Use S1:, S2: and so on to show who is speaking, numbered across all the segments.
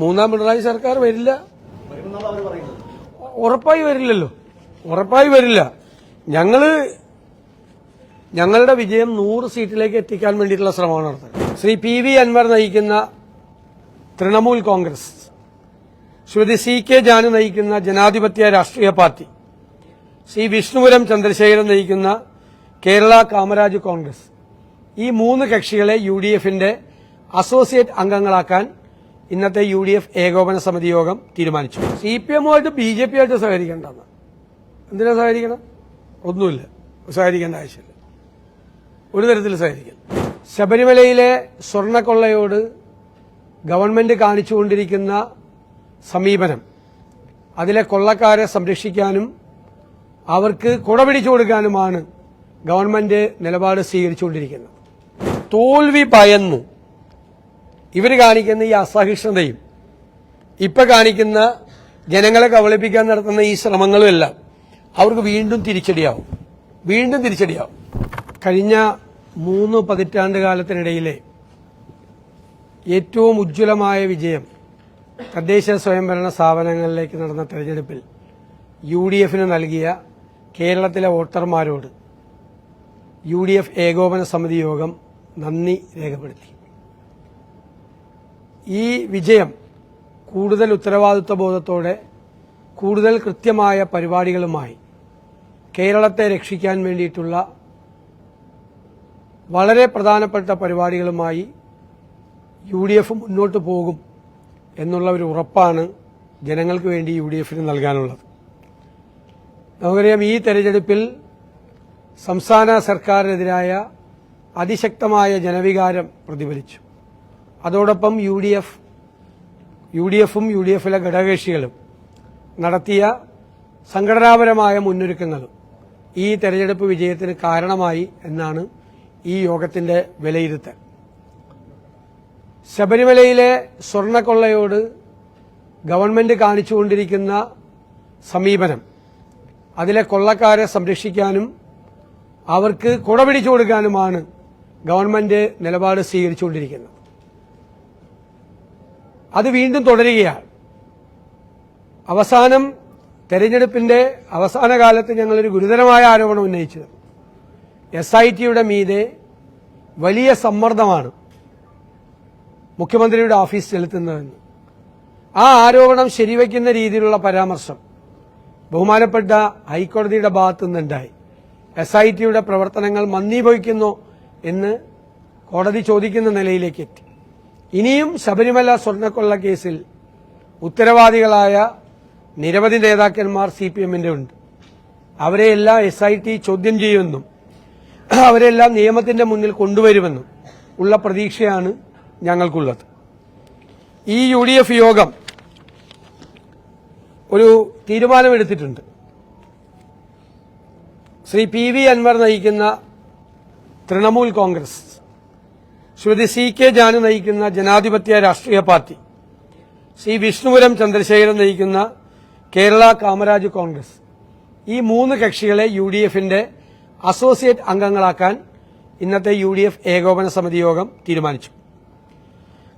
S1: മൂന്നാം പിണറായി സർക്കാർ വരില്ല. ഉറപ്പായി വരില്ലല്ലോ. ഉറപ്പായി വരില്ല. ഞങ്ങൾ ഞങ്ങളുടെ വിജയം നൂറ് സീറ്റിലേക്ക് എത്തിക്കാൻ വേണ്ടിയിട്ടുള്ള ശ്രമമാണ് നടത്തുന്നത്. ശ്രീ പി വി അൻവർ നയിക്കുന്ന Trinamool Congress Shrimati C K Janu നയിക്കുന്ന ജനാധിപത്യ രാഷ്ട്രീയ പാർട്ടി ശ്രീ വിഷ്ണുപുരം ചന്ദ്രശേഖരൻ നയിക്കുന്ന കേരള കാമരാജ് കോൺഗ്രസ് ഈ മൂന്ന് കക്ഷികളെ യു ഡി എഫിന്റെ അസോസിയേറ്റ് അംഗങ്ങളാക്കാൻ ഇന്നത്തെ യു ഡി എഫ് ഏകോപന സമിതി യോഗം തീരുമാനിച്ചു. സി പി എമ്മുമായിട്ട് ബി ജെ പി ആയിട്ട് സഹകരിക്കേണ്ടെന്ന് എന്തിനാ സഹകരിക്കണം? ഒന്നുമില്ല. സഹകരിക്കേണ്ട ആവശ്യമില്ല. ഒരു തരത്തിൽ സഹകരിക്കണം. ശബരിമലയിലെ സ്വർണക്കൊള്ളയോട് ഗവൺമെന്റ് കാണിച്ചുകൊണ്ടിരിക്കുന്ന സമീപനം അതിലെ കൊള്ളക്കാരെ സംരക്ഷിക്കാനും അവർക്ക് കുടപിടിച്ചു കൊടുക്കാനുമാണ് ഗവൺമെന്റ് നിലപാട് സ്വീകരിച്ചുകൊണ്ടിരിക്കുന്നത്. തോൽവി ഭയന്ന് ഇവർ കാണിക്കുന്ന ഈ അസഹിഷ്ണുതയും ഇപ്പൊ കാണിക്കുന്ന ജനങ്ങളെ കബളിപ്പിക്കാൻ നടത്തുന്ന ഈ ശ്രമങ്ങളും എല്ലാം അവർക്ക് വീണ്ടും തിരിച്ചടിയാവും. വീണ്ടും തിരിച്ചടിയാവും. കഴിഞ്ഞ മൂന്ന് പതിറ്റാണ്ട് കാലത്തിനിടയിലെ ഏറ്റവും ഉജ്ജ്വലമായ വിജയം തദ്ദേശ സ്വയംഭരണ സ്ഥാപനങ്ങളിലേക്ക് നടന്ന തെരഞ്ഞെടുപ്പിൽ യു ഡി എഫിന് നൽകിയ കേരളത്തിലെ വോട്ടർമാരോട് യു ഡി എഫ് ഏകോപന സമിതി യോഗം നന്ദി രേഖപ്പെടുത്തി. ഈ വിജയം കൂടുതൽ ഉത്തരവാദിത്വ ബോധത്തോടെ കൂടുതൽ കൃത്യമായ പരിപാടികളുമായി കേരളത്തെ രക്ഷിക്കാൻ വേണ്ടിയിട്ടുള്ള വളരെ പ്രധാനപ്പെട്ട പരിപാടികളുമായി യു ഡി എഫ് മുന്നോട്ട് പോകും എന്നുള്ള ഒരു ഉറപ്പാണ് ജനങ്ങൾക്ക് വേണ്ടി യു ഡി എഫിന് നൽകാനുള്ളത്. നമുക്കറിയാം ഈ തെരഞ്ഞെടുപ്പിൽ സംസ്ഥാന സർക്കാരിനെതിരായ അതിശക്തമായ ജനവികാരം പ്രതിഫലിച്ചു. അതോടൊപ്പം U D F U D എഫും യു ഡി എഫിലെ ഘടകകക്ഷികളും നടത്തിയ സംഘടനാപരമായ മുന്നൊരുക്കങ്ങളും ഈ തെരഞ്ഞെടുപ്പ് വിജയത്തിന് കാരണമായി എന്നാണ് ഈ യോഗത്തിന്റെ വിലയിരുത്തൽ. ശബരിമലയിലെ സ്വർണക്കൊള്ളയോട് ഗവൺമെന്റ് കാണിച്ചുകൊണ്ടിരിക്കുന്ന സമീപനം അതിലെ കൊള്ളക്കാരെ സംരക്ഷിക്കാനും അവർക്ക് കുടപിടിച്ചു കൊടുക്കാനുമാണ് ഗവൺമെന്റ് നിലപാട് സ്വീകരിച്ചുകൊണ്ടിരിക്കുന്നത്. അത് വീണ്ടും തുടരുകയാണ്. അവസാനം തെരഞ്ഞെടുപ്പിന്റെ അവസാന കാലത്ത് ഞങ്ങളൊരു ഗുരുതരമായ ആരോപണം ഉന്നയിച്ചത്. എസ് ഐ ടിയുടെ മീതെ വലിയ സമ്മർദ്ദമാണ് മുഖ്യമന്ത്രിയുടെ ഓഫീസ് ചെലുത്തുന്നതെന്ന്. ആ ആരോപണം ശരിവയ്ക്കുന്ന രീതിയിലുള്ള പരാമർശം ബഹുമാനപ്പെട്ട ഹൈക്കോടതിയുടെ ഭാഗത്തു നിന്നുണ്ടായി. എസ് ഐ ടിയുടെ പ്രവർത്തനങ്ങൾ മന്ദീഭവിക്കുന്നു എന്ന് കോടതി ചോദിക്കുന്ന നിലയിലേക്ക് എത്തി. ഇനിയും ശബരിമല സ്വർണക്കൊള്ള കേസിൽ ഉത്തരവാദികളായ നിരവധി നേതാക്കന്മാർ സി പി എമ്മിന്റെ ഉണ്ട്. അവരെയെല്ലാം എസ് ഐ ടി ചോദ്യം ചെയ്യുമെന്നും അവരെല്ലാം നിയമത്തിന്റെ മുന്നിൽ കൊണ്ടുവരുമെന്നും ഉള്ള പ്രതീക്ഷയാണ് ഞങ്ങൾക്കുള്ളത്. ഈ യു ഡി എഫ് യോഗം ഒരു തീരുമാനമെടുത്തിട്ടുണ്ട്. ശ്രീ പി വി അൻവർ നയിക്കുന്ന Trinamool Congress. Shrimati C K Janu നയിക്കുന്ന ജനാധിപത്യ രാഷ്ട്രീയ പാർട്ടി സി വിഷ്ണുപുരം ചന്ദ്രശേഖരൻ നയിക്കുന്ന കേരള കാമരാജ് കോൺഗ്രസ് ഈ മൂന്ന് കക്ഷികളെ യു ഡി എഫിന്റെ അസോസിയേറ്റ് അംഗങ്ങളാക്കാൻ ഇന്നത്തെ യു ഡി എഫ് ഏകോപന സമിതി യോഗം തീരുമാനിച്ചു.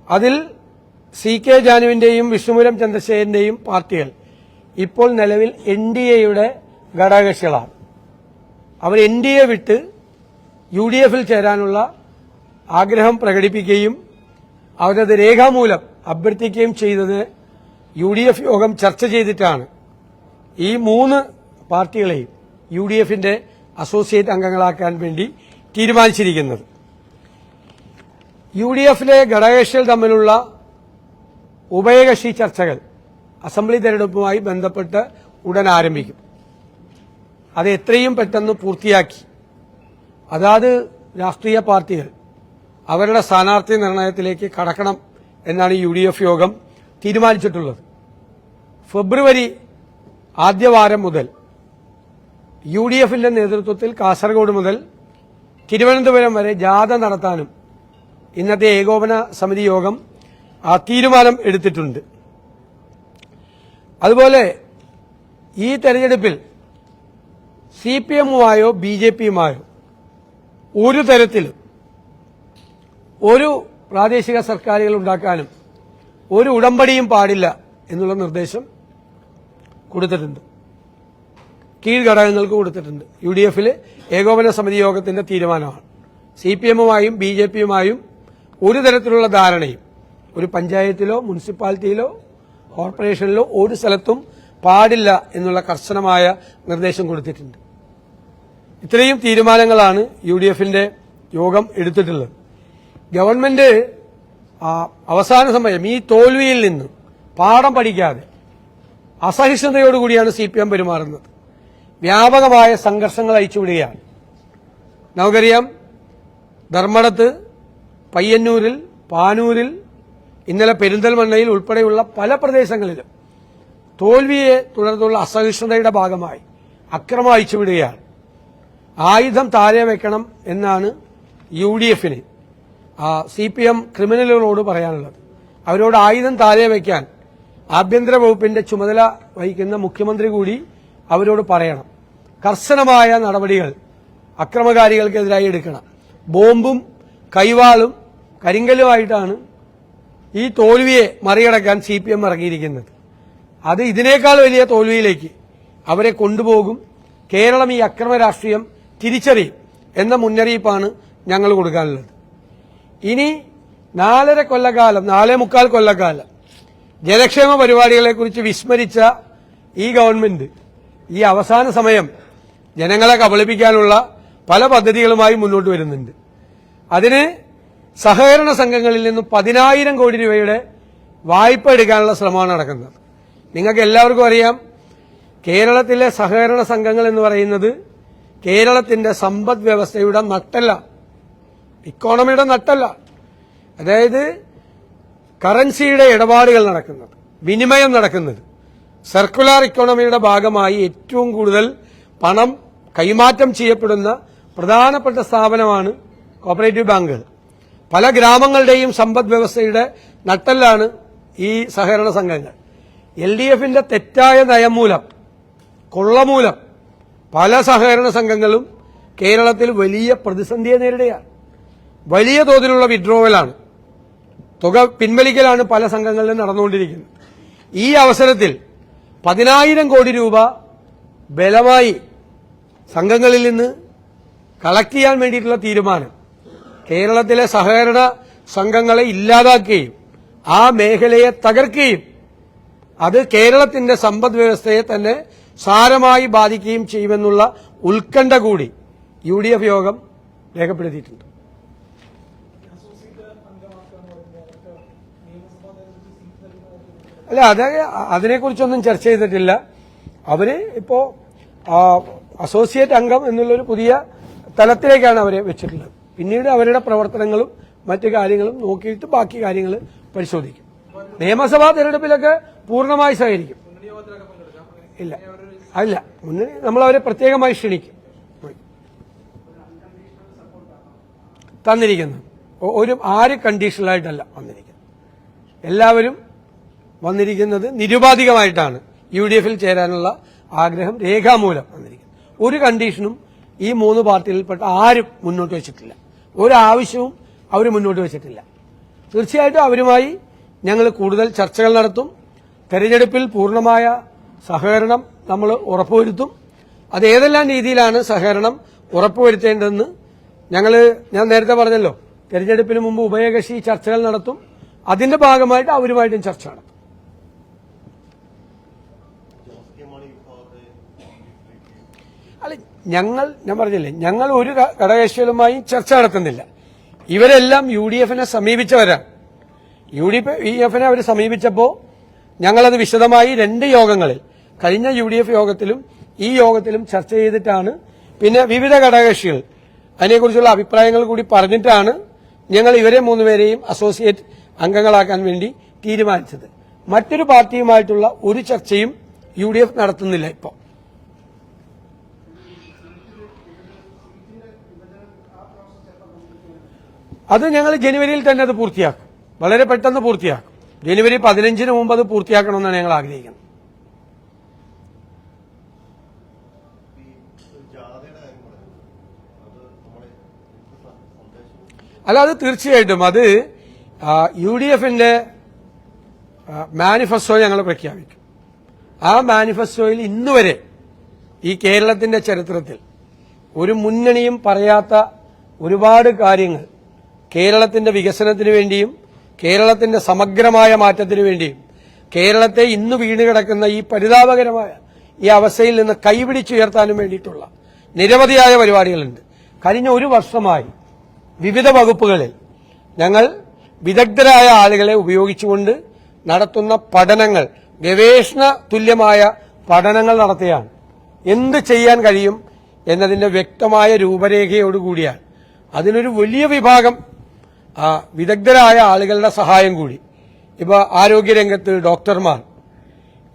S1: അതിൽ സി കെ ജാനുവിന്റെയും വിഷ്ണുപുരം ചന്ദ്രശേഖരന്റെയും പാർട്ടികൾ ഇപ്പോൾ നിലവിൽ എൻ ഡി എയുടെ ഘടകകക്ഷികളാണ്. അവർ എൻ ഡി എ വിട്ട് യു ഡി എഫിൽ ചേരാനുള്ള ആഗ്രഹം പ്രകടിപ്പിക്കുകയും അവരത് രേഖാമൂലം അഭ്യർത്ഥിക്കുകയും ചെയ്തത് യു ഡി എഫ് യോഗം ചർച്ച ചെയ്തിട്ടാണ്. ഈ മൂന്ന് പാർട്ടികളെയും യു ഡി എഫിന്റെ അസോസിയേറ്റ് അംഗങ്ങളാക്കാൻ വേണ്ടി തീരുമാനിച്ചിരിക്കുന്നത്. യു ഡി എഫിലെ ഘടകകക്ഷികൾ തമ്മിലുള്ള ഉഭയകക്ഷി ചർച്ചകൾ അസംബ്ലി തെരഞ്ഞെടുപ്പുമായി ബന്ധപ്പെട്ട് ഉടൻ ആരംഭിക്കും. അത് എത്രയും പെട്ടെന്ന് പൂർത്തിയാക്കി. അതാത് രാഷ്ട്രീയ പാർട്ടികൾ അവരുടെ സ്ഥാനാർത്ഥി നിർണയത്തിലേക്ക് കടക്കണം എന്നാണ് യു യോഗം തീരുമാനിച്ചിട്ടുള്ളത്. ഫെബ്രുവരി ആദ്യവാരം മുതൽ യു ഡി എഫിന്റെ നേതൃത്വത്തിൽ കാസർഗോഡ് മുതൽ തിരുവനന്തപുരം വരെ ജാഥ നടത്താനും ഇന്നത്തെ ഏകോപന സമിതി യോഗം ആ തീരുമാനം എടുത്തിട്ടുണ്ട്. അതുപോലെ ഈ തെരഞ്ഞെടുപ്പിൽ സി പി എമ്മുമായോ ബി ജെ പിയുമായോ ഒരു തരത്തിലും ഒരു പ്രാദേശിക സർക്കാരുകൾ ഉണ്ടാക്കാനും ഒരു ഉടമ്പടിയും പാടില്ല എന്നുള്ള നിർദ്ദേശം കൊടുത്തിട്ടുണ്ട്. കീഴ്ഘടകങ്ങൾക്ക് കൊടുത്തിട്ടുണ്ട്. യു ഡി എഫിൽ ഏകോപന സമിതി യോഗത്തിന്റെ തീരുമാനമാണ്. സി പി എമ്മുമായും ബി ജെ പിയുമായും ഒരു തരത്തിലുള്ള ധാരണയും ഒരു പഞ്ചായത്തിലോ മുനിസിപ്പാലിറ്റിയിലോ കോർപ്പറേഷനിലോ ഒരു സ്ഥലത്തും പാടില്ല എന്നുള്ള കർശനമായ നിർദ്ദേശം കൊടുത്തിട്ടുണ്ട്. ഇത്രയും തീരുമാനങ്ങളാണ് യു ഡി എഫിന്റെ യോഗം എടുത്തിട്ടുള്ളത്. ഗവൺമെന്റ് അവസാന സമയം ഈ തോൽവിയിൽ നിന്ന് പാഠം പഠിക്കാതെ അസഹിഷ്ണുതയോടുകൂടിയാണ് സി പി എം പെരുമാറുന്നത്. വ്യാപകമായ സംഘർഷങ്ങൾ അയച്ചുവിടുകയാണ് നമുക്കറിയാം ധർമ്മടത്ത് പയ്യന്നൂരിൽ പാനൂരിൽ ഇന്നലെ പെരിന്തൽമണ്ണയിൽ ഉൾപ്പെടെയുള്ള പല പ്രദേശങ്ങളിലും തോൽവിയെ തുടർന്നുള്ള അസഹിഷ്ണുതയുടെ ഭാഗമായി അക്രമം അയച്ചുവിടുകയാണ് ആയുധം താഴെ വെക്കണം എന്നാണ് യു ഡി എഫിന് സി പി എം ക്രിമിനലുകളോട് പറയാനുള്ളത്. അവരോട് ആയുധം താഴെ വയ്ക്കാൻ ആഭ്യന്തര വകുപ്പിന്റെ ചുമതല വഹിക്കുന്ന മുഖ്യമന്ത്രി കൂടി അവരോട് പറയണം. കർശനമായ നടപടികൾ അക്രമകാരികൾക്കെതിരായി എടുക്കണം. ബോംബും കൈവാളും കരിങ്കല്ലുമായിട്ടാണ് ഈ തോൽവിയെ മറികടക്കാൻ സി പി എം ഇറങ്ങിയിരിക്കുന്നത്. അത് ഇതിനേക്കാൾ വലിയ തോൽവിയിലേക്ക് അവരെ കൊണ്ടുപോകും. കേരളം ഈ അക്രമ രാഷ്ട്രീയം തിരിച്ചറിയും എന്ന മുന്നറിയിപ്പാണ് ഞങ്ങൾ കൊടുക്കാനുള്ളത്. ഇനി നാലര കൊല്ലക്കാലം നാലേ മുക്കാൽ കൊല്ലക്കാലം ജനക്ഷേമ പരിപാടികളെക്കുറിച്ച് വിസ്മരിച്ച ഈ ഗവൺമെന്റ് ഈ അവസാന സമയം ജനങ്ങളെ കബളിപ്പിക്കാനുള്ള പല പദ്ധതികളുമായി മുന്നോട്ട് വരുന്നുണ്ട്. അതിന് സഹകരണ സംഘങ്ങളിൽ നിന്നും പതിനായിരം കോടി രൂപയുടെ വായ്പ എടുക്കാനുള്ള ശ്രമമാണ് നടക്കുന്നത്. നിങ്ങൾക്ക് എല്ലാവർക്കും അറിയാം കേരളത്തിലെ സഹകരണ സംഘങ്ങൾ എന്ന് പറയുന്നത് കേരളത്തിന്റെ സമ്പദ് വ്യവസ്ഥയുടെ നട്ടല്ല ഇക്കോണമിയുടെ നട്ടല്ല. അതായത് കറൻസിയുടെ ഇടപാടുകൾ നടക്കുന്നത് വിനിമയം നടക്കുന്നത്. സർക്കുലർ ഇക്കോണമിയുടെ ഭാഗമായി ഏറ്റവും കൂടുതൽ പണം കൈമാറ്റം ചെയ്യപ്പെടുന്ന പ്രധാനപ്പെട്ട സ്ഥാപനമാണ് കോപ്പറേറ്റീവ് ബാങ്കുകൾ. പല ഗ്രാമങ്ങളുടെയും സമ്പദ് വ്യവസ്ഥയുടെ നട്ടല്ലാണ് ഈ സഹകരണ സംഘങ്ങൾ. എൽ ഡി എഫിന്റെ തെറ്റായ നയം മൂലം കൊള്ളമൂലം പല സഹകരണ സംഘങ്ങളും കേരളത്തിൽ വലിയ പ്രതിസന്ധിയെ നേരിടുകയാണ്. വലിയ തോതിലുള്ള വിഡ്രോവലാണ്. തുക പിൻവലിക്കലാണ് പല സംഘങ്ങളിലും നടന്നുകൊണ്ടിരിക്കുന്നത്. ഈ അവസരത്തിൽ പതിനായിരം കോടി രൂപ ബലമായി സംഘങ്ങളിൽ നിന്ന് കളക്ട് ചെയ്യാൻ വേണ്ടിയിട്ടുള്ള തീരുമാനം കേരളത്തിലെ സഹകരണ സംഘങ്ങളെ ഇല്ലാതാക്കുകയും ആ മേഖലയെ തകർക്കുകയും അത് കേരളത്തിന്റെ സമ്പദ് വ്യവസ്ഥയെ തന്നെ സാരമായി ബാധിക്കുകയും ചെയ്യുമെന്നുള്ള ഉത്കണ്ഠ കൂടി യു യോഗം രേഖപ്പെടുത്തിയിട്ടുണ്ട്. അല്ല അത് അതിനെക്കുറിച്ചൊന്നും ചർച്ച ചെയ്തിട്ടില്ല. അവർ ഇപ്പോ അസോസിയേറ്റ് അംഗം എന്നുള്ളൊരു പുതിയ തലത്തിലേക്കാണ് അവരെ വെച്ചിട്ടുള്ളത്. പിന്നീട് അവരുടെ പ്രവർത്തനങ്ങളും മറ്റു കാര്യങ്ങളും നോക്കിയിട്ട് ബാക്കി കാര്യങ്ങൾ പരിശോധിക്കും. നിയമസഭാ തെരഞ്ഞെടുപ്പിലൊക്കെ പൂർണമായി സഹകരിക്കും. ഇല്ല. അല്ല മുന്നണി നമ്മൾ അവരെ പ്രത്യേകമായി ക്ഷണിക്കും. തന്നിരിക്കുന്നത്. ഒ- ഒരു ആര് കണ്ടീഷണലായിട്ടല്ല വന്നിരിക്കുന്നത്. എല്ലാവരും വന്നിരിക്കുന്നത് നിരുപാധികമായിട്ടാണ് യു ഡി എഫിൽ ചേരാനുള്ള ആഗ്രഹം രേഖാമൂലം വന്നിരിക്കുന്നത്. ഒരു കണ്ടീഷനും ഈ മൂന്ന് പാർട്ടികളിൽപ്പെട്ട ആരും മുന്നോട്ട് വെച്ചിട്ടില്ല. ഒരാവശ്യവും അവർ മുന്നോട്ട് വെച്ചിട്ടില്ല. തീർച്ചയായിട്ടും അവരുമായി ഞങ്ങൾ കൂടുതൽ ചർച്ചകൾ നടത്തും. തെരഞ്ഞെടുപ്പിൽ പൂർണമായ സഹകരണം നമ്മൾ ഉറപ്പുവരുത്തും. അത് ഏതെല്ലാം രീതിയിലാണ് സഹകരണം ഉറപ്പുവരുത്തേണ്ടതെന്ന് ഞങ്ങൾ ഞാൻ നേരത്തെ പറഞ്ഞല്ലോ തെരഞ്ഞെടുപ്പിന് മുമ്പ് ഉഭയകക്ഷി ചർച്ചകൾ നടത്തും. അതിന്റെ ഭാഗമായിട്ട് അവരുമായിട്ടും ചർച്ച നടത്തും അല്ല ഞങ്ങൾ ഞാൻ പറഞ്ഞില്ലേ ഞങ്ങൾ ഒരു ഘടകകക്ഷികളുമായി ചർച്ച നടത്തുന്നില്ല. ഇവരെല്ലാം യു ഡി എഫിനെ സമീപിച്ചവരാണ്. യു ഡി എഫിനെ അവർ സമീപിച്ചപ്പോൾ ഞങ്ങളത് വിശദമായി രണ്ട് യോഗങ്ങളിൽ കഴിഞ്ഞ യു ഡി എഫ് യോഗത്തിലും ഈ യോഗത്തിലും ചർച്ച ചെയ്തിട്ടാണ്. പിന്നെ വിവിധ ഘടകകക്ഷികൾ അതിനെക്കുറിച്ചുള്ള അഭിപ്രായങ്ങൾ കൂടി പറഞ്ഞിട്ടാണ് ഞങ്ങൾ ഇവരെ മൂന്നുപേരെയും അസോസിയേറ്റ് അംഗങ്ങളാക്കാൻ വേണ്ടി തീരുമാനിച്ചത്. മറ്റൊരു പാർട്ടിയുമായിട്ടുള്ള ഒരു ചർച്ചയും യു നടത്തുന്നില്ല ഇപ്പോൾ അത് ഞങ്ങൾ ജനുവരിയിൽ തന്നെ അത് പൂർത്തിയാക്കും. വളരെ പെട്ടെന്ന് പൂർത്തിയാക്കും. ജനുവരി പതിനഞ്ചിന് മുമ്പ് അത് പൂർത്തിയാക്കണമെന്നാണ് ഞങ്ങൾ ആഗ്രഹിക്കുന്നത്. അല്ല അത് തീർച്ചയായിട്ടും. അത് യു ഡി എഫിന്റെ മാനിഫെസ്റ്റോ ഞങ്ങൾ പ്രഖ്യാപിക്കും. ആ മാനിഫെസ്റ്റോയിൽ ഇന്നുവരെ ഈ കേരളത്തിന്റെ ചരിത്രത്തിൽ ഒരു മുന്നണിയും പറയാത്ത ഒരുപാട് കാര്യങ്ങൾ കേരളത്തിന്റെ വികസനത്തിന് വേണ്ടിയും കേരളത്തിന്റെ സമഗ്രമായ മാറ്റത്തിന് വേണ്ടിയും കേരളത്തെ ഇന്ന് വീണുകിടക്കുന്ന ഈ പരിതാപകരമായ ഈ അവസ്ഥയിൽ നിന്ന് കൈപിടിച്ചുയർത്താനും വേണ്ടിയിട്ടുള്ള നിരവധിയായ പരിപാടികളുണ്ട്. കഴിഞ്ഞ ഒരു വർഷമായി വിവിധ വകുപ്പുകളിൽ ഞങ്ങൾ വിദഗ്ധരായ ആളുകളെ ഉപയോഗിച്ചുകൊണ്ട് നടത്തുന്ന പഠനങ്ങൾ ഗവേഷണ തുല്യമായ പഠനങ്ങൾ നടത്തുകയാണ് എന്ത് ചെയ്യാൻ കഴിയും എന്നതിന്റെ വ്യക്തമായ രൂപരേഖയോടുകൂടിയാണ്. അതിനൊരു വലിയ വിഭാഗം വിദഗ്ധരായ ആളുകളുടെ സഹായം കൂടി. ഇപ്പൊ ആരോഗ്യരംഗത്ത് ഡോക്ടർമാർ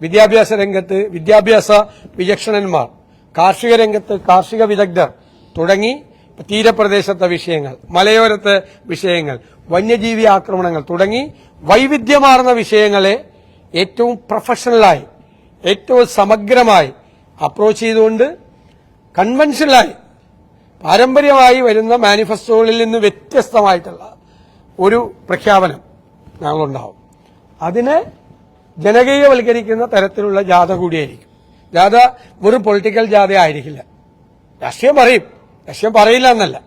S1: വിദ്യാഭ്യാസ രംഗത്ത് വിദ്യാഭ്യാസ വിചക്ഷണന്മാർ കാർഷിക രംഗത്ത് കാർഷിക വിദഗ്ധർ തുടങ്ങി തീരപ്രദേശത്തെ വിഷയങ്ങൾ മലയോരത്തെ വിഷയങ്ങൾ വന്യജീവി ആക്രമണങ്ങൾ തുടങ്ങി വൈവിധ്യമാർന്ന വിഷയങ്ങളെ ഏറ്റവും പ്രൊഫഷണലായി ഏറ്റവും സമഗ്രമായി അപ്രോച്ച് ചെയ്തുകൊണ്ട് കൺവെൻഷനായി പാരമ്പര്യമായി വരുന്ന മാനിഫെസ്റ്റോകളിൽ നിന്ന് വ്യത്യസ്തമായിട്ടുള്ള ഒരു പ്രഖ്യാപനം ഞങ്ങളുണ്ടാവും. അതിനെ ജനകീയവൽക്കരിക്കുന്ന തരത്തിലുള്ള ജാഥ കൂടിയായിരിക്കും. ജാഥ വെറും പൊളിറ്റിക്കൽ ജാഥ ആയിരിക്കില്ല. രാഷ്ട്രീയം പറയും. രാഷ്ട്രീയം പറയില്ല എന്നല്ല.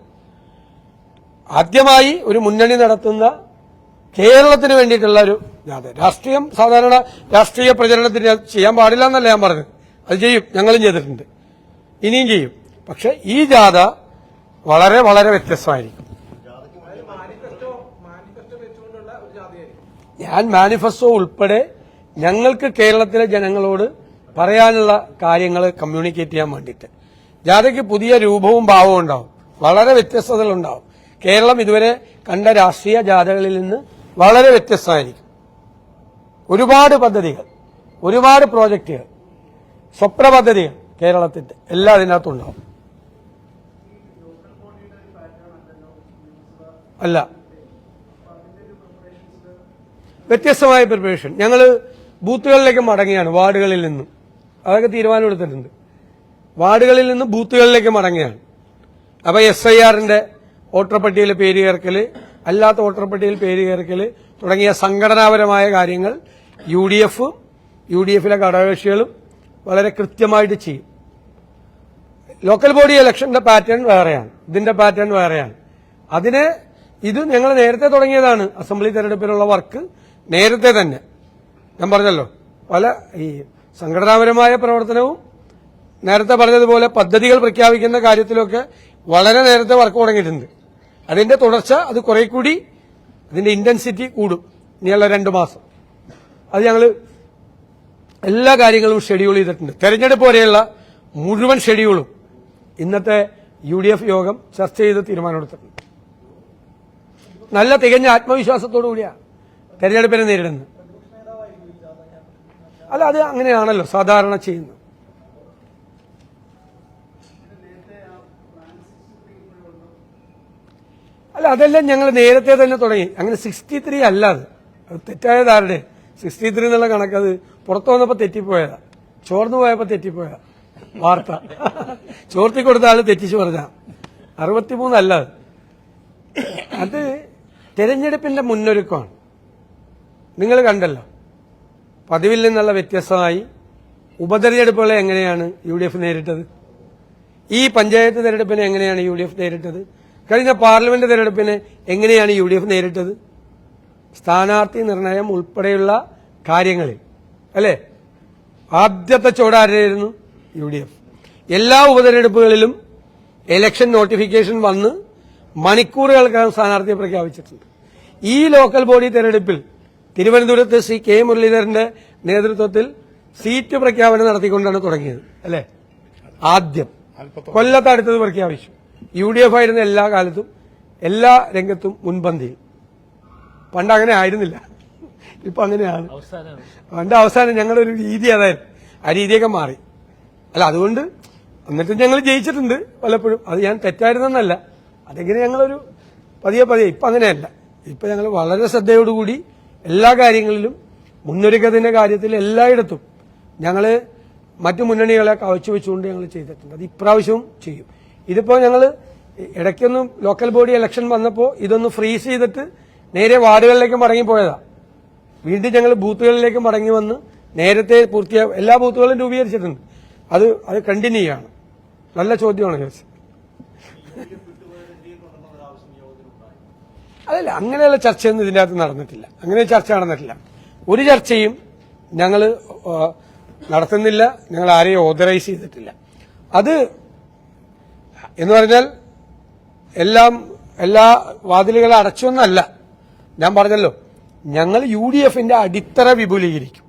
S1: ആദ്യമായി ഒരു മുന്നണി നടത്തുന്ന കേരളത്തിന് വേണ്ടിയിട്ടുള്ള ഒരു ജാഥ. രാഷ്ട്രീയം സാധാരണ രാഷ്ട്രീയ പ്രചരണത്തിന് ചെയ്യാൻ പാടില്ല എന്നല്ല ഞാൻ പറഞ്ഞത്. അത് ചെയ്യും. ഞങ്ങളും ചെയ്തിട്ടുണ്ട്. ഇനിയും ചെയ്യും. പക്ഷെ ഈ ജാഥ വളരെ വളരെ വ്യത്യസ്തമായിരിക്കും. ഞാൻ മാനിഫെസ്റ്റോ ഉൾപ്പെടെ ഞങ്ങൾക്ക് കേരളത്തിലെ ജനങ്ങളോട് പറയാനുള്ള കാര്യങ്ങൾ കമ്മ്യൂണിക്കേറ്റ് ചെയ്യാൻ വേണ്ടിയിട്ട്. ജാഥയ്ക്ക് പുതിയ രൂപവും ഭാവവും ഉണ്ടാവും. വളരെ വ്യത്യസ്തതകളുണ്ടാവും. കേരളം ഇതുവരെ കണ്ട രാഷ്ട്രീയ ജാഥകളിൽ നിന്ന് വളരെ വ്യത്യസ്തമായിരിക്കും. ഒരുപാട് പദ്ധതികൾ ഒരുപാട് പ്രോജക്റ്റുകൾ സ്വപ്ന പദ്ധതികൾ കേരളത്തിന്റെ എല്ലാം അതിനകത്തുണ്ടാവും. അല്ല വ്യത്യസ്തമായ പ്രിപ്പറേഷൻ ഞങ്ങൾ ബൂത്തുകളിലേക്ക് മടങ്ങിയാണ് വാർഡുകളിൽ നിന്നും. അതൊക്കെ തീരുമാനം എടുത്തിട്ടുണ്ട്. വാർഡുകളിൽ നിന്ന് ബൂത്തുകളിലേക്ക് മടങ്ങിയാണ്. അപ്പൊ എസ് ഐ ആറിന്റെ വോട്ടർ പട്ടികയിൽ പേര് ചേർക്കൽ അല്ലാത്ത വോട്ടർ പട്ടികയിൽ പേര് ചേർക്കൽ തുടങ്ങിയ സംഘടനാപരമായ കാര്യങ്ങൾ യു ഡി എഫും യു ഡി എഫിലെ ഘടകകക്ഷികളും വളരെ കൃത്യമായിട്ട് ചെയ്യും. ലോക്കൽ ബോഡി ഇലക്ഷന്റെ പാറ്റേൺ വേറെയാണ്. ഇതിന്റെ പാറ്റേൺ വേറെയാണ്. അതിന് ഇത് ഞങ്ങൾ നേരത്തെ തുടങ്ങിയതാണ്. അസംബ്ലി തെരഞ്ഞെടുപ്പിനുള്ള വർക്ക് നേരത്തെ തന്നെ. ഞാൻ പറഞ്ഞല്ലോ പല ഈ സംഘടനാപരമായ പ്രവർത്തനവും നേരത്തെ പറഞ്ഞതുപോലെ പദ്ധതികൾ പ്രഖ്യാപിക്കുന്ന കാര്യത്തിലൊക്കെ വളരെ നേരത്തെ വർക്ക് തുടങ്ങിയിട്ടുണ്ട്. അതിന്റെ തുടർച്ച അത് കുറെ കൂടി അതിന്റെ ഇന്റൻസിറ്റി കൂടും. ഇനിയുള്ള രണ്ടു മാസം. അത് ഞങ്ങൾ എല്ലാ കാര്യങ്ങളും ഷെഡ്യൂൾ ചെയ്തിട്ടുണ്ട്. തെരഞ്ഞെടുപ്പ് വരെയുള്ള മുഴുവൻ ഷെഡ്യൂളും ഇന്നത്തെ യു ഡി എഫ് യോഗം ചർച്ച ചെയ്ത് തീരുമാനമെടുത്തിട്ടുണ്ട്. നല്ല തികഞ്ഞ ആത്മവിശ്വാസത്തോടു കൂടിയാണ്. തെരഞ്ഞെടുപ്പിനെ നേരിടുന്നത് അല്ല അത് അങ്ങനെയാണല്ലോ സാധാരണ ചെയ്യുന്നത്. അല്ല അതെല്ലാം ഞങ്ങൾ നേരത്തെ തന്നെ തുടങ്ങി. അങ്ങനെ സിക്സ്റ്റി ത്രീ അല്ല അത്. അത് തെറ്റായതാരുടെ സിക്സ്റ്റി ത്രീ എന്നുള്ള കണക്കത് പുറത്തു വന്നപ്പോ തെറ്റിപ്പോയതാ. ചോർന്നു പോയപ്പോ തെറ്റിപ്പോയതാ. വാർത്ത. ചോർത്തി കൊടുത്ത ആൾ തെറ്റിച്ചു പറഞ്ഞ. അറുപത്തിമൂന്നല്ല അത്. അത് തെരഞ്ഞെടുപ്പിന്റെ മുന്നൊരുക്കമാണ്. നിങ്ങൾ കണ്ടല്ലോ. പതിവിൽ നിന്നുള്ള വ്യത്യസ്തമായി ഉപതെരഞ്ഞെടുപ്പുകളെ എങ്ങനെയാണ് യു ഡി എഫ് നേരിട്ടത്? ഈ പഞ്ചായത്ത് തെരഞ്ഞെടുപ്പിനെ എങ്ങനെയാണ് യു ഡി എഫ് നേരിട്ടത്? കഴിഞ്ഞ പാർലമെന്റ് തെരഞ്ഞെടുപ്പിനെ എങ്ങനെയാണ് യു ഡി എഫ് നേരിട്ടത്? സ്ഥാനാർത്ഥി നിർണയം ഉൾപ്പെടെയുള്ള കാര്യങ്ങളിൽ. അല്ലേ? ആദ്യത്തെ ചോടാരായിരുന്നു യു ഡി എഫ്. എല്ലാ ഉപതെരഞ്ഞെടുപ്പുകളിലും ഇലക്ഷൻ നോട്ടിഫിക്കേഷൻ വന്ന് മണിക്കൂറുകൾക്കകം സ്ഥാനാർത്ഥിയെ പ്രഖ്യാപിച്ചിട്ടുണ്ട്. ഈ ലോക്കൽ ബോഡി തെരഞ്ഞെടുപ്പിൽ തിരുവനന്തപുരത്ത് ശ്രീ കെ മുരളീധരന്റെ നേതൃത്വത്തിൽ സീറ്റ് പ്രഖ്യാപനം നടത്തിക്കൊണ്ടാണ് തുടങ്ങിയത് അല്ലെ? ആദ്യം. കൊല്ലത്ത് അടുത്തത് പ്രഖ്യാപിച്ചു. യു ഡി എഫ് ആയിരുന്ന എല്ലാ കാലത്തും എല്ലാ രംഗത്തും മുൻപന്തിയിൽ. പണ്ട് അങ്ങനെ ആയിരുന്നില്ല. ഇപ്പൊ അങ്ങനെയാണ്. പണ്ട് അവസാനം ഞങ്ങളുടെ ഒരു രീതി അതായിരുന്നു ആ രീതിയൊക്കെ മാറി. അല്ല അതുകൊണ്ട് എന്നിട്ട് ഞങ്ങൾ ജയിച്ചിട്ടുണ്ട് പലപ്പോഴും. അത് ഞാൻ തെറ്റായിരുന്നെന്നല്ല. അതെങ്ങനെ ഞങ്ങളൊരു പതിയെ പതിയെ ഇപ്പൊ അങ്ങനെയല്ല. ഇപ്പൊ ഞങ്ങൾ വളരെ ശ്രദ്ധയോടുകൂടി എല്ലാ കാര്യങ്ങളിലും മുന്നൊരുക്കത്തിന്റെ കാര്യത്തിൽ എല്ലായിടത്തും ഞങ്ങൾ മറ്റു മുന്നണികളെ കവച്ചു വെച്ചുകൊണ്ട് ഞങ്ങൾ ചെയ്തിട്ടുണ്ട്. അത് ഇപ്രാവശ്യവും ചെയ്യും. ഇതിപ്പോ ഞങ്ങൾ ഇടയ്ക്കൊന്നും ലോക്കൽ ബോഡി ഇലക്ഷൻ വന്നപ്പോൾ ഇതൊന്ന് ഫ്രീസ് ചെയ്തിട്ട് നേരെ വാർഡുകളിലേക്ക് മടങ്ങിപ്പോയതാ വീണ്ടും ഞങ്ങൾ ബൂത്തുകളിലേക്ക് മടങ്ങി വന്ന് നേരത്തെ പൂർത്തിയാ എല്ലാ ബൂത്തുകളും രൂപീകരിച്ചിട്ടുണ്ട്. അത് അത് കണ്ടിന്യൂ ചെയ്യാണ്. നല്ല ചോദ്യമാണ് ചോദിച്ചത് അതല്ല അങ്ങനെയുള്ള ചർച്ചയൊന്നും ഇതിനകത്ത് നടന്നിട്ടില്ല. അങ്ങനെ ചർച്ച നടന്നിട്ടില്ല. ഒരു ചർച്ചയും ഞങ്ങൾ നടത്തുന്നില്ല. ഞങ്ങൾ ആരെയും ഓതറൈസ് ചെയ്തിട്ടില്ല. അത് എന്ന് പറഞ്ഞാൽ എല്ലാം എല്ലാ വാതിലുകളും അടച്ചൊന്നല്ല. ഞാൻ പറഞ്ഞല്ലോ ഞങ്ങൾ യു ഡി എഫിന്റെ അടിത്തറ വിപുലീകരിക്കും.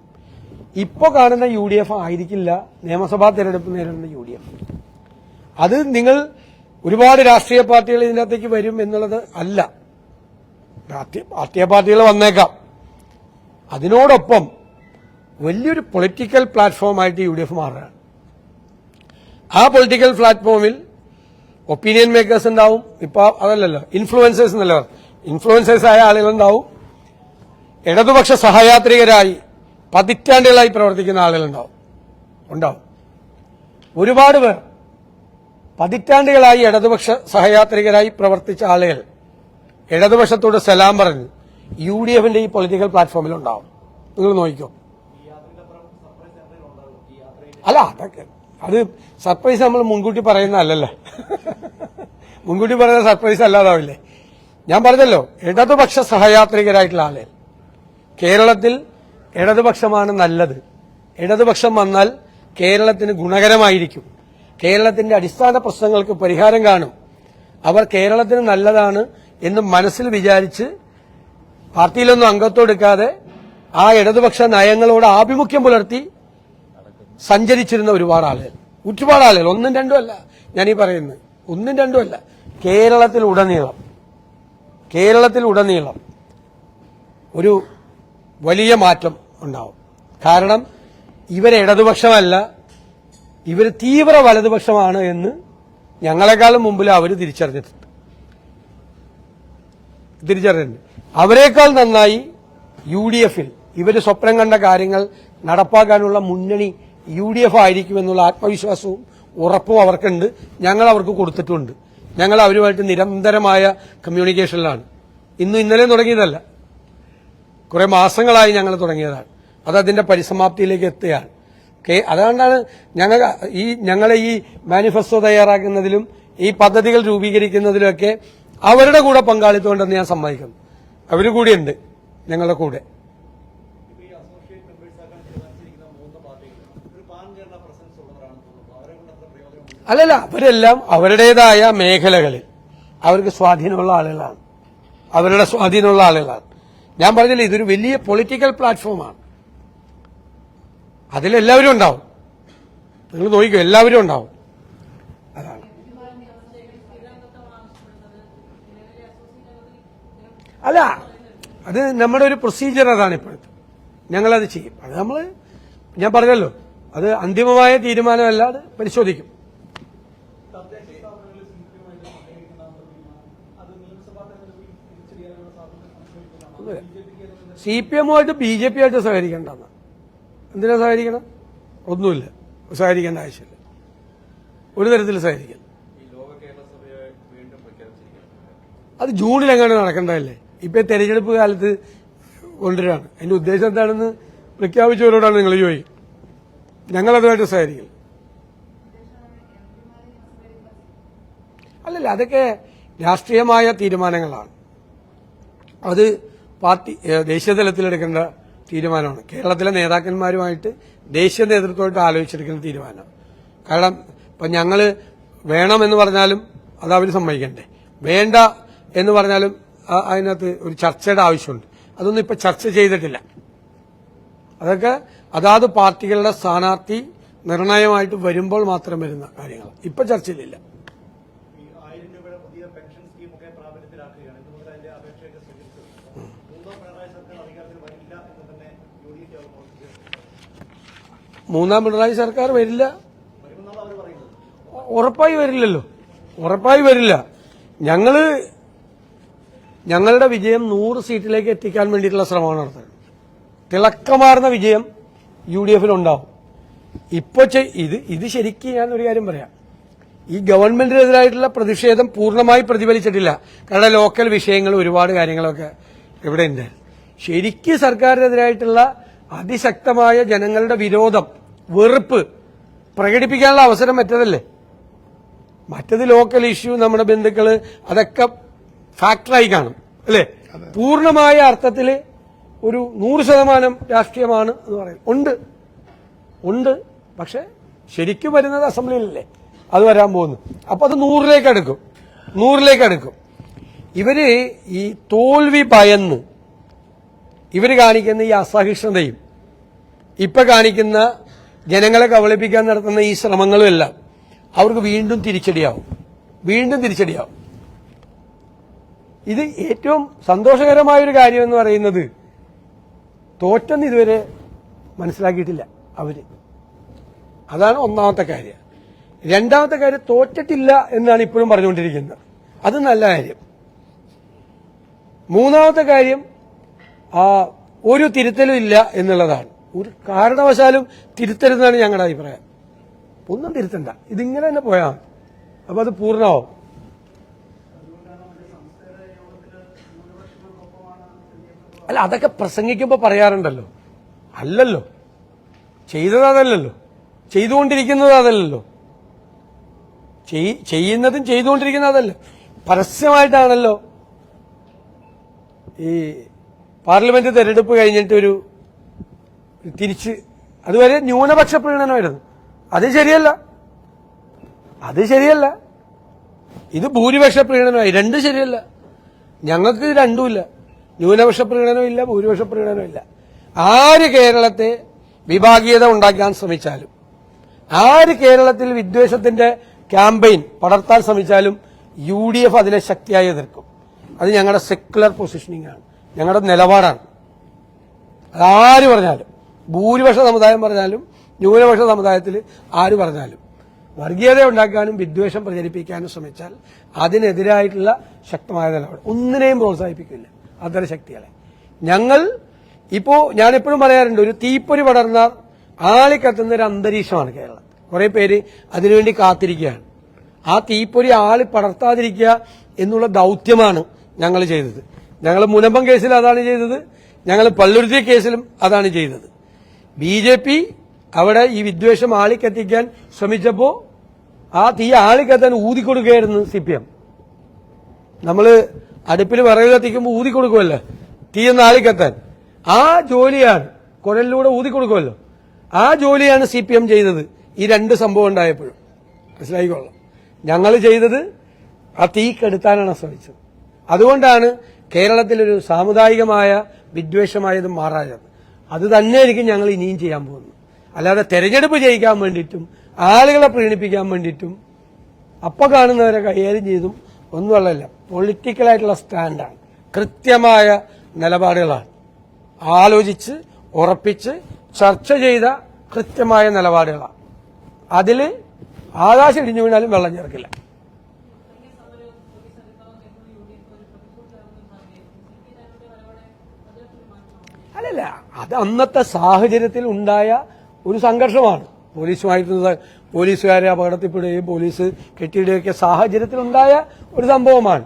S1: ഇപ്പോൾ കാണുന്ന യു ഡി എഫ് ആയിരിക്കില്ല. നിയമസഭാ തെരഞ്ഞെടുപ്പ് നേരിടുന്ന യു ഡി എഫ് അത് നിങ്ങൾ ഒരുപാട് രാഷ്ട്രീയ പാർട്ടികൾ ഇതിനകത്തേക്ക് വരും എന്നുള്ളത് അല്ല. രാഷ്ട്രീയ പാർട്ടികൾ വന്നേക്കാം. അതിനോടൊപ്പം വലിയൊരു പൊളിറ്റിക്കൽ പ്ലാറ്റ്ഫോമായിട്ട് യു ഡി എഫ് മാറുകയാണ്. ആ പൊളിറ്റിക്കൽ പ്ലാറ്റ്ഫോമിൽ ഒപ്പീനിയൻ മേക്കേഴ്സ് ഉണ്ടാവും. ഇപ്പൊ അതല്ലല്ലോ ഇൻഫ്ലുവൻസേഴ്സ് എന്നല്ല ഇൻഫ്ലുവൻസേഴ്സ് ആയ ആളുകളുണ്ടാവും ഇടതുപക്ഷ സഹയാത്രികരായി പതിറ്റാണ്ടുകളായി പ്രവർത്തിക്കുന്ന ആളുകളുണ്ടാവും ഉണ്ടാവും. ഒരുപാട് പേർ പതിറ്റാണ്ടുകളായി ഇടതുപക്ഷ സഹയാത്രികരായി പ്രവർത്തിച്ച ആളുകൾ ഇടതുപക്ഷത്തോട് സലാം പറഞ്ഞ് യു ഡി എഫിന്റെ ഈ പൊളിറ്റിക്കൽ പ്ലാറ്റ്ഫോമിൽ ഉണ്ടാവും. നിങ്ങൾ നോക്കിക്കോ. അല്ല അതൊക്കെ അത് സർപ്രൈസ് നമ്മൾ മുൻകൂട്ടി പറയുന്നതല്ലല്ലോ മുൻകൂട്ടി പറയുന്ന സർപ്രൈസ് അല്ലാതാവില്ലേ? ഞാൻ പറഞ്ഞല്ലോ ഇടതുപക്ഷ സഹയാത്രികരായിട്ടുള്ള ആളുകൾ കേരളത്തിൽ ഇടതുപക്ഷമാണ് നല്ലത്. ഇടതുപക്ഷം വന്നാൽ കേരളത്തിന് ഗുണകരമായിരിക്കും. കേരളത്തിന്റെ അടിസ്ഥാന പ്രശ്നങ്ങൾക്ക് പരിഹാരം കാണും. അവർ കേരളത്തിന് നല്ലതാണ് എന്ന് മനസ്സിൽ വിചാരിച്ച് പാർട്ടിയിലൊന്നും അംഗത്വമെടുക്കാതെ ആ ഇടതുപക്ഷ നയങ്ങളോട് ആഭിമുഖ്യം പുലർത്തി സഞ്ചരിച്ചിരുന്ന ഒരുപാട് ആളുകൾ ഒരുപാട് ആളുകൾ ഒന്നും രണ്ടും അല്ല. ഈ പറയുന്നത്. ഒന്നും രണ്ടും അല്ല. കേരളത്തിൽ ഉടനീളം കേരളത്തിൽ ഉടനീളം ഒരു വലിയ മാറ്റം ഉണ്ടാവും. കാരണം ഇവരെ ഇടതുപക്ഷമല്ല ഇവർ തീവ്ര വലതുപക്ഷമാണ് എന്ന് ഞങ്ങളെക്കാളും മുമ്പിൽ അവർ തിരിച്ചറിഞ്ഞിട്ടുണ്ട്. തിരിച്ചറിഞ്ഞിട്ടുണ്ട് അവരെക്കാൾ നന്നായി യു ഡി എഫിൽ ഇവർ സ്വപ്നം കണ്ട കാര്യങ്ങൾ നടപ്പാക്കാനുള്ള മുന്നണി യു ഡി എഫ് ആയിരിക്കുമെന്നുള്ള ആത്മവിശ്വാസവും ഉറപ്പും അവർക്കുണ്ട്. ഞങ്ങൾ അവർക്ക് കൊടുത്തിട്ടുണ്ട്. ഞങ്ങൾ അവരുമായിട്ട് നിരന്തരമായ കമ്മ്യൂണിക്കേഷനിലാണ് ഇന്നും ഇന്നലെയും തുടങ്ങിയതല്ല. കുറെ മാസങ്ങളായി ഞങ്ങൾ തുടങ്ങിയതാണ്. അത് അതിന്റെ പരിസമാപ്തിയിലേക്ക് എത്തുകയാണ്. അതുകൊണ്ടാണ് ഞങ്ങൾ ഈ ഞങ്ങളെ ഈ മാനിഫെസ്റ്റോ തയ്യാറാക്കുന്നതിലും ഈ പദ്ധതികൾ രൂപീകരിക്കുന്നതിലൊക്കെ അവരുടെ കൂടെ പങ്കാളിത്തം ഉണ്ടെന്ന് ഞാൻ സമ്മതിക്കുന്നു. അവർ കൂടിയുണ്ട് ഞങ്ങളുടെ കൂടെ.
S2: അവരെ
S1: അല്ലല്ല അവരെല്ലാം അവരുടേതായ മേഖലകളിൽ അവർക്ക് സ്വാധീനമുള്ള ആളുകളാണ്. അവരുടെ സ്വാധീനമുള്ള ആളുകളാണ്. ഞാൻ പറഞ്ഞില്ല ഇതൊരു വലിയ പൊളിറ്റിക്കൽ പ്ലാറ്റ്ഫോമാണ് അതിലെല്ലാവരും ഉണ്ടാവും. നിങ്ങൾ നോക്കിക്കോ എല്ലാവരും ഉണ്ടാവും. അല്ല അത് നമ്മുടെ ഒരു പ്രൊസീജിയർ അതാണ് ഇപ്പോഴത്തെ. ഞങ്ങളത് ചെയ്യും. അത് നമ്മൾ ഞാൻ പറഞ്ഞല്ലോ അത് അന്തിമമായ തീരുമാനമല്ല അത് പരിശോധിക്കും. സി പി എമ്മുമായിട്ട് ബി ജെ പി ആയിട്ട് സഹകരിക്കേണ്ടെന്ന്. എന്തിനാ സഹകരിക്കണം? ഒന്നുമില്ല. സഹകരിക്കേണ്ട ആവശ്യമില്ല. ഒരു തരത്തിൽ
S3: സഹകരിക്കുന്നു
S1: അത് ജൂണിൽ എങ്ങനെ നടക്കേണ്ടതല്ലേ? ഇപ്പൊ തെരഞ്ഞെടുപ്പ് കാലത്ത് കൊണ്ടുവരാണ്. അതിന്റെ ഉദ്ദേശം എന്താണെന്ന് പ്രഖ്യാപിച്ചവരോടാണ് നിങ്ങൾ ചോദിക്കും ഞങ്ങളതുമായിട്ട് സഹകരിക്കും അല്ലല്ല അതൊക്കെ രാഷ്ട്രീയമായ തീരുമാനങ്ങളാണ്. അത് പാർട്ടി ദേശീയ തലത്തിലെടുക്കേണ്ട തീരുമാനമാണ്. കേരളത്തിലെ നേതാക്കന്മാരുമായിട്ട് ദേശീയ നേതൃത്വമായിട്ട് ആലോചിച്ചെടുക്കുന്ന തീരുമാനം കാരണം ഇപ്പം ഞങ്ങൾ വേണമെന്ന് പറഞ്ഞാലും അത് അവർ സമ്മതിക്കണ്ടേ. വേണ്ട എന്ന് പറഞ്ഞാലും അതിനകത്ത് ഒരു ചർച്ചയുടെ ആവശ്യമുണ്ട്. അതൊന്നും ഇപ്പൊ ചർച്ച ചെയ്തിട്ടില്ല. അതൊക്കെ അതാത് പാർട്ടികളുടെ സ്ഥാനാർത്ഥി നിർണയമായിട്ട് വരുമ്പോൾ മാത്രം വരുന്ന കാര്യങ്ങൾ. ഇപ്പം ചർച്ചയിലില്ല
S2: മൂന്നാം പിണറായി സർക്കാർ വരില്ല
S1: ഉറപ്പായി വരില്ലല്ലോ. ഉറപ്പായി വരില്ല. ഞങ്ങൾ ഞങ്ങളുടെ വിജയം നൂറ് സീറ്റിലേക്ക് എത്തിക്കാൻ വേണ്ടിയിട്ടുള്ള ശ്രമമാണ് നടത്തുന്നത്. തിളക്കമാർന്ന വിജയം യു ഡി എഫിൽ ഉണ്ടാവും ഇപ്പൊ ഇത് ഇത് ശരിക്കും ഞാൻ ഒരു കാര്യം പറയാം. ഈ ഗവൺമെന്റിനെതിരായിട്ടുള്ള പ്രതിഷേധം പൂർണമായി പ്രതിഫലിച്ചിട്ടില്ല. കാരണം ലോക്കൽ വിഷയങ്ങൾ ഒരുപാട് കാര്യങ്ങളൊക്കെ ഇവിടെ ഉണ്ട് ശരിക്ക് സർക്കാരിനെതിരായിട്ടുള്ള അതിശക്തമായ ജനങ്ങളുടെ വിരോധം വെറുപ്പ് പ്രകടിപ്പിക്കാനുള്ള അവസരം മറ്റതല്ലേ? മറ്റത് ലോക്കൽ ഇഷ്യൂ നമ്മുടെ ബന്ധുക്കൾ അതൊക്കെ ഫാക്ടറായി കാണും അല്ലേ? പൂർണമായ അർത്ഥത്തിൽ ഒരു നൂറ് ശതമാനം രാഷ്ട്രീയമാണ് എന്ന് പറയുന്നത്. ഉണ്ട്. ഉണ്ട്. പക്ഷെ ശരിക്കും വരുന്നത് അസംബ്ലിയിലല്ലേ? അത് വരാൻ പോകുന്നു. അപ്പൊ അത് നൂറിലേക്ക് അടുക്കും. നൂറിലേക്ക് അടുക്കും. ഇവർ ഈ തോൽവി ഭയന്ന് ഇവർ കാണിക്കുന്ന ഈ അസഹിഷ്ണുതയും ഇപ്പൊ കാണിക്കുന്ന ജനങ്ങളെ കബളിപ്പിക്കാൻ നടത്തുന്ന ഈ ശ്രമങ്ങളും എല്ലാം അവർക്ക് വീണ്ടും തിരിച്ചടിയാവും. വീണ്ടും തിരിച്ചടിയാവും. ഇത് ഏറ്റവും സന്തോഷകരമായ ഒരു കാര്യം എന്ന് പറയുന്നത് തോറ്റെന്ന് ഇതുവരെ മനസ്സിലാക്കിയിട്ടില്ല അവർ. അതാണ് ഒന്നാമത്തെ കാര്യം. രണ്ടാമത്തെ കാര്യം തോറ്റിട്ടില്ല എന്നാണ് ഇപ്പോഴും പറഞ്ഞുകൊണ്ടിരിക്കുന്നത്. അത് നല്ല കാര്യം. മൂന്നാമത്തെ കാര്യം ഒരു തിരുത്തലും ഇല്ല എന്നുള്ളതാണ്. ഒരു കാരണവശാലും തിരുത്തരുതെന്നാണ് ഞങ്ങളുടെ അഭിപ്രായം. ഒന്നും തിരുത്തണ്ട. ഇതിങ്ങനെ തന്നെ പോയാൽ. അപ്പൊ അത് പൂർണമാവും. അല്ല അതൊക്കെ പ്രസംഗിക്കുമ്പോൾ പറയാറുണ്ടല്ലോ. അല്ലല്ലോ. ചെയ്തത് അതല്ലല്ലോ. ചെയ്തുകൊണ്ടിരിക്കുന്നത് അതല്ലല്ലോ. ചെയ്യുന്നതും ചെയ്തുകൊണ്ടിരിക്കുന്നത് അതല്ല. പരസ്യമായിട്ടാണല്ലോ ഈ പാർലമെന്റ് തെരഞ്ഞെടുപ്പ് കഴിഞ്ഞിട്ട് ഒരു തിരിച്ച് അതുവരെ ന്യൂനപക്ഷ പ്രീണനമായിരുന്നു. അത് ശരിയല്ല. അത് ശരിയല്ല. ഇത് ഭൂരിപക്ഷ പ്രീണനമായി. രണ്ട് ശരിയല്ല. ഞങ്ങൾക്ക് രണ്ടുമില്ല. ന്യൂനപക്ഷ പ്രകടനമില്ല ഭൂരിപക്ഷ പ്രകടനമില്ല ആര് കേരളത്തെ വിഭാഗീയത ഉണ്ടാക്കാൻ ശ്രമിച്ചാലും ആര് കേരളത്തിൽ വിദ്വേഷത്തിന്റെ ക്യാമ്പയിൻ പടർത്താൻ ശ്രമിച്ചാലും യു ഡി എഫ് അതിനെ ശക്തിയായി എതിർക്കും. അത് ഞങ്ങളുടെ സെക്യുലർ പൊസിഷനിങ് ആണ്. ഞങ്ങളുടെ നിലപാടാണ്. അതാര് പറഞ്ഞാലും ഭൂരിപക്ഷ സമുദായം പറഞ്ഞാലും ന്യൂനപക്ഷ സമുദായത്തിൽ ആര് പറഞ്ഞാലും വർഗീയത ഉണ്ടാക്കാനും വിദ്വേഷം പ്രചരിപ്പിക്കാനും ശ്രമിച്ചാൽ അതിനെതിരായിട്ടുള്ള ശക്തമായ നിലപാട്. ഒന്നിനെയും പ്രോത്സാഹിപ്പിക്കില്ല. അത്തരം ശക്തികളെ. ഞങ്ങൾ ഇപ്പോ ഞാനെപ്പോഴും പറയാറുണ്ട് ഒരു തീപ്പൊരി പടർന്ന ആളിക്കത്തുന്ന ഒരു അന്തരീക്ഷമാണ് കേരളം. കുറെ പേര് അതിനുവേണ്ടി കാത്തിരിക്കുകയാണ്. ആ തീപ്പൊരി ആളി പടർത്താതിരിക്കുക എന്നുള്ള ദൗത്യമാണ് ഞങ്ങൾ ചെയ്തത്. ഞങ്ങൾ മുനമ്പം കേസിൽ അതാണ് ചെയ്തത്. ഞങ്ങൾ പള്ളുരുത്തി കേസിലും അതാണ് ചെയ്തത്. ബി അവിടെ ഈ വിദ്വേഷം ആളിക്കത്തിക്കാൻ ശ്രമിച്ചപ്പോ ആ തീ ആളിക്കത്താൻ ഊതിക്കൊടുക്കുകയായിരുന്നു സി പി എം. നമ്മൾ അടുപ്പിൽ വിറക് കത്തിക്കുമ്പോൾ ഊതി കൊടുക്കുമല്ലോ തീയൊന്ന് ആളിക്കത്താൻ. ആ ജോലിയാണ് കുഴലിലൂടെ ഊതി കൊടുക്കുമല്ലോ ആ ജോലിയാണ് സി പി എം ചെയ്തത്. ഈ രണ്ട് സംഭവം ഉണ്ടായപ്പോഴും. മനസ്സിലായിക്കൊള്ളാം ഞങ്ങൾ ചെയ്തത് ആ തീ കെടുത്താനാണ് ശ്രമിച്ചത്. അതുകൊണ്ടാണ് കേരളത്തിലൊരു സാമുദായികമായ വിദ്വേഷമായത് മാറാഞ്ഞത്. അത് തന്നെയായിരിക്കും ഞങ്ങൾ ഇനിയും ചെയ്യാൻ പോകുന്നത്. അല്ലാതെ തെരഞ്ഞെടുപ്പ് ജയിക്കാൻ വേണ്ടിയിട്ടും ആളുകളെ പ്രീണിപ്പിക്കാൻ വേണ്ടിയിട്ടും അപ്പൊ കാണുന്നവരെ കൈകാര്യം ചെയ്തും ഒന്നുമല്ല പൊളിറ്റിക്കലായിട്ടുള്ള സ്റ്റാൻഡാണ് കൃത്യമായ നിലപാടുകളാണ്. ആലോചിച്ച് ഉറപ്പിച്ച് ചർച്ച ചെയ്ത കൃത്യമായ നിലപാടുകളാണ്. അതിൽ ആകാശം ഇടിഞ്ഞു വീണാലും വെള്ളം ചേർക്കില്ല. അല്ലല്ല അത് അന്നത്തെ സാഹചര്യത്തിൽ ഉണ്ടായ ഒരു സംഘർഷമാണ്. പോലീസുമായിട്ട് പോലീസുകാരെ അപകടത്തിൽപ്പെടുകയും പോലീസ് കെട്ടിയിടുകയൊക്കെ സാഹചര്യത്തിൽ ഉണ്ടായ ഒരു സംഭവമാണ്.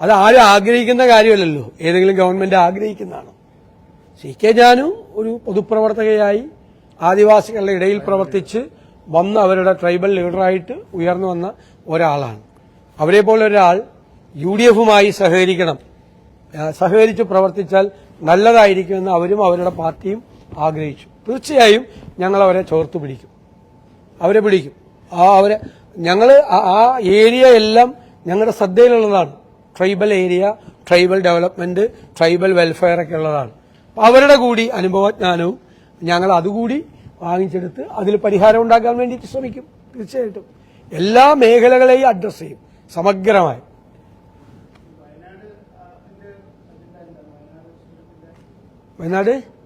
S1: അത് ആരും ആഗ്രഹിക്കുന്ന കാര്യമല്ലല്ലോ. ഏതെങ്കിലും ഗവൺമെന്റ് ആഗ്രഹിക്കുന്നതാണ്. സി കെ ജാനു ഒരു പൊതുപ്രവർത്തകയായി ആദിവാസികളുടെ ഇടയിൽ പ്രവർത്തിച്ച് വന്ന അവരുടെ ട്രൈബൽ ലീഡറായിട്ട് ഉയർന്നു വന്ന ഒരാളാണ്. അവരെ പോലെ ഒരാൾ യു ഡി എഫുമായി സഹകരിക്കണം. സഹകരിച്ച് പ്രവർത്തിച്ചാൽ നല്ലതായിരിക്കുമെന്ന് അവരും അവരുടെ പാർട്ടിയും ആഗ്രഹിച്ചു. തീർച്ചയായും ഞങ്ങൾ അവരെ ചോർത്തു പിടിക്കും അവരെ പിടിക്കും. ആ അവരെ ഞങ്ങൾ ആ ഏരിയ എല്ലാം ഞങ്ങളുടെ ശ്രദ്ധയിലുള്ളതാണ്. Tribal area tribal development tribal welfare ഒക്കെ ഉള്ളതാണ്. അവരുടെ കൂടി അനുഭവജ്ഞാനവും ഞങ്ങൾ അതുകൂടി വാങ്ങിച്ചെടുത്ത് അതിൽ പരിഹാരം ഉണ്ടാക്കാൻ വേണ്ടിയിട്ട് ശ്രമിക്കും. തീർച്ചയായിട്ടും. എല്ലാ മേഖലകളെയും അഡ്രസ് ചെയ്യും. സമഗ്രമായി. വയനാട്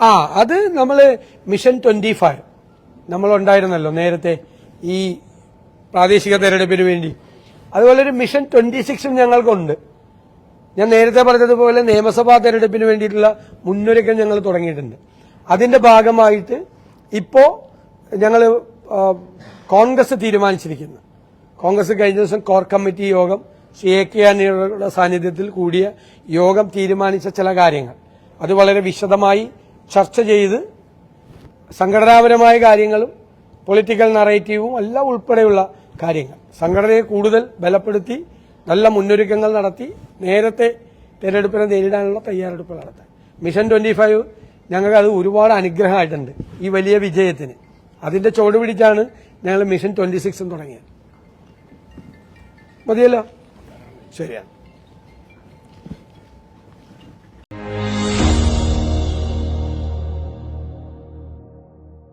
S1: ആ അത് നമ്മൾ മിഷൻ ട്വന്റി ഫൈവ് നമ്മളുണ്ടായിരുന്നല്ലോ നേരത്തെ ഈ പ്രാദേശിക തെരഞ്ഞെടുപ്പിന് വേണ്ടി. അതുപോലെ ഒരു മിഷൻ ട്വന്റി സിക്സും ഞങ്ങൾക്കുണ്ട്. ഞാൻ നേരത്തെ പറഞ്ഞതുപോലെ നിയമസഭാ തെരഞ്ഞെടുപ്പിന് വേണ്ടിയിട്ടുള്ള മുന്നൊരുക്കം ഞങ്ങൾ തുടങ്ങിയിട്ടുണ്ട്. അതിന്റെ ഭാഗമായിട്ട് ഇപ്പോ ഞങ്ങൾ കോൺഗ്രസ് തീരുമാനിച്ചിരിക്കുന്നു. കോൺഗ്രസ് കഴിഞ്ഞ ദിവസം കോർ കമ്മിറ്റി യോഗം ശ്രീ എ കെ ആന്റണിയുടെ സാന്നിധ്യത്തിൽ കൂടിയ യോഗം തീരുമാനിച്ച ചില കാര്യങ്ങൾ. അത് വളരെ വിശദമായി ചർച്ച ചെയ്ത് സംഘടനാപരമായ കാര്യങ്ങളും പൊളിറ്റിക്കൽ നറേറ്റീവും എല്ലാം ഉൾപ്പെടെയുള്ള കാര്യങ്ങൾ. സംഘടനയെ കൂടുതൽ ബലപ്പെടുത്തി നല്ല മുന്നൊരുക്കങ്ങൾ നടത്തി നേരത്തെ തെരഞ്ഞെടുപ്പിനെ നേരിടാനുള്ള തയ്യാറെടുപ്പ് നടത്താൻ. മിഷൻ ട്വന്റി ഫൈവ് ഞങ്ങൾക്ക് അത് ഒരുപാട് അനുഗ്രഹമായിട്ടുണ്ട്. ഈ വലിയ വിജയത്തിന്. അതിന്റെ ചുവട് പിടിച്ചാണ് ഞങ്ങൾ മിഷൻ ട്വന്റി സിക്സും തുടങ്ങിയത്. മതിയല്ലോ? ശരിയാണ്.